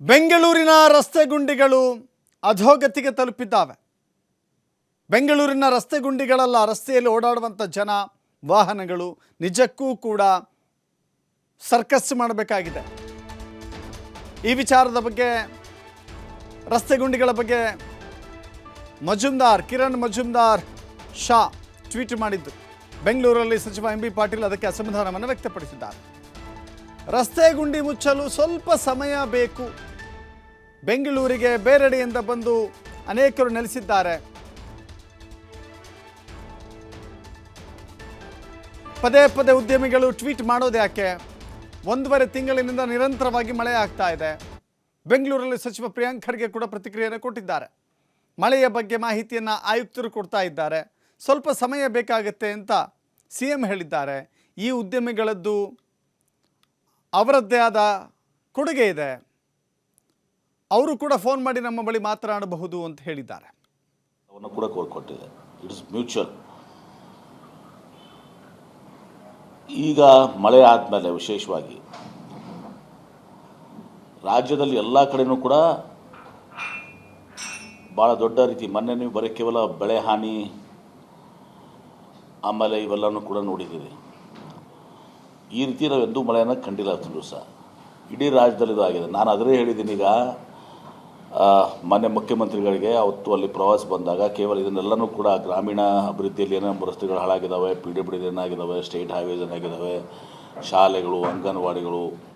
ಬೆಂಗಳೂರಿನ ರಸ್ತೆ ಗುಂಡಿಗಳು ಅಧೋಗತಿಗೆ ತಲುಪಿದ್ದಾವೆ. ಬೆಂಗಳೂರಿನ ರಸ್ತೆ ಗುಂಡಿಗಳಲ್ಲ, ರಸ್ತೆಯಲ್ಲಿ ಓಡಾಡುವಂಥ ಜನ, ವಾಹನಗಳು ನಿಜಕ್ಕೂ ಕೂಡ ಸರ್ಕಸ್ ಮಾಡಬೇಕಾಗಿದೆ. ಈ ವಿಚಾರದ ಬಗ್ಗೆ, ರಸ್ತೆ ಗುಂಡಿಗಳ ಬಗ್ಗೆ ಮಜುಮ್ದಾರ್ ಕಿರಣ್ ಮಜುಮ್ದಾರ್ ಶಾ ಟ್ವೀಟ್ ಮಾಡಿದ್ದು. ಬೆಂಗಳೂರಲ್ಲಿ ಸಚಿವ ಎಂ ಬಿ ಪಾಟೀಲ್ ಅದಕ್ಕೆ ಅಸಮಾಧಾನವನ್ನು ವ್ಯಕ್ತಪಡಿಸಿದ್ದಾರೆ. ರಸ್ತೆ ಗುಂಡಿ ಮುಚ್ಚಲು ಸ್ವಲ್ಪ ಸಮಯ ಬೇಕು. ಬೆಂಗಳೂರಿಗೆ ಬೇರೆಡೆಯಿಂದ ಬಂದು ಅನೇಕರು ನೆಲೆಸಿದ್ದಾರೆ. ಪದೇ ಪದೇ ಉದ್ಯಮಿಗಳು ಟ್ವೀಟ್ ಮಾಡೋದು ಯಾಕೆ? ಒಂದೂವರೆ ತಿಂಗಳಿನಿಂದ ನಿರಂತರವಾಗಿ ಮಳೆ ಆಗ್ತಾ ಇದೆ. ಬೆಂಗಳೂರಲ್ಲಿ ಸಚಿವ ಪ್ರಿಯಾಂಕ್ ಖರ್ಗೆ ಕೂಡ ಪ್ರತಿಕ್ರಿಯೆಯನ್ನು ಕೊಟ್ಟಿದ್ದಾರೆ. ಮಳೆಯ ಬಗ್ಗೆ ಮಾಹಿತಿಯನ್ನು ಆಯುಕ್ತರು ಕೊಡ್ತಾ ಇದ್ದಾರೆ. ಸ್ವಲ್ಪ ಸಮಯ ಬೇಕಾಗುತ್ತೆ ಅಂತ ಸಿ ಎಂ ಹೇಳಿದ್ದಾರೆ. ಈ ಉದ್ಯಮಿಗಳದ್ದು ಅವರದ್ದೇ ಆದ ಕೊಡುಗೆ ಇದೆ. ಅವರು ಕೂಡ ಫೋನ್ ಮಾಡಿ ನಮ್ಮ ಬಳಿ ಮಾತನಾಡಬಹುದು ಅಂತ ಹೇಳಿದ್ದಾರೆ. ಕೂಡ ಕೋರ್ಕೊಟ್ಟಿದೆ ಇಟ್ಸ್ ಮ್ಯೂಚುವಲ್ ಈಗ ಮಳೆ ಆದಮೇಲೆ ವಿಶೇಷವಾಗಿ ರಾಜ್ಯದಲ್ಲಿ ಎಲ್ಲ ಕಡೆನೂ ಕೂಡ ಭಾಳ ದೊಡ್ಡ ರೀತಿ ಮೊನ್ನೆ ನೀವು ಬರೀ ಕೇವಲ ಬೆಳೆ ಹಾನಿ, ಆಮೇಲೆ ಇವೆಲ್ಲನೂ ಕೂಡ ನೋಡಿದ್ದೀವಿ ಈ ರೀತಿ ನಾವು ಎಂದೂ ಮಳೆಯನ್ನು ಕಂಡಿಲ್ಲ ಸಹ ಇಡೀ ರಾಜ್ಯದಲ್ಲಿ ಆಗಿದೆ ನಾನು ಅದರೇ ಹೇಳಿದ್ದೀನಿ ಈಗ ಮಾನ್ಯ ಮುಖ್ಯಮಂತ್ರಿಗಳಿಗೆ ಅವತ್ತು ಅಲ್ಲಿ ಪ್ರವಾಸ ಬಂದಾಗ ಕೇವಲ ಇದನ್ನೆಲ್ಲನೂ ಕೂಡ ಗ್ರಾಮೀಣ ಅಭಿವೃದ್ಧಿಯಲ್ಲಿ ಏನೇನು ರಸ್ತೆಗಳು ಹಾಳಾಗಿದ್ದಾವೆ ಪಿ ಡಿ ಏನಾಗಿದ್ದಾವೆ ಸ್ಟೇಟ್ ಹೈವೇಸ್ ಏನಾಗಿದ್ದಾವೆ ಶಾಲೆಗಳು, ಅಂಗನವಾಡಿಗಳು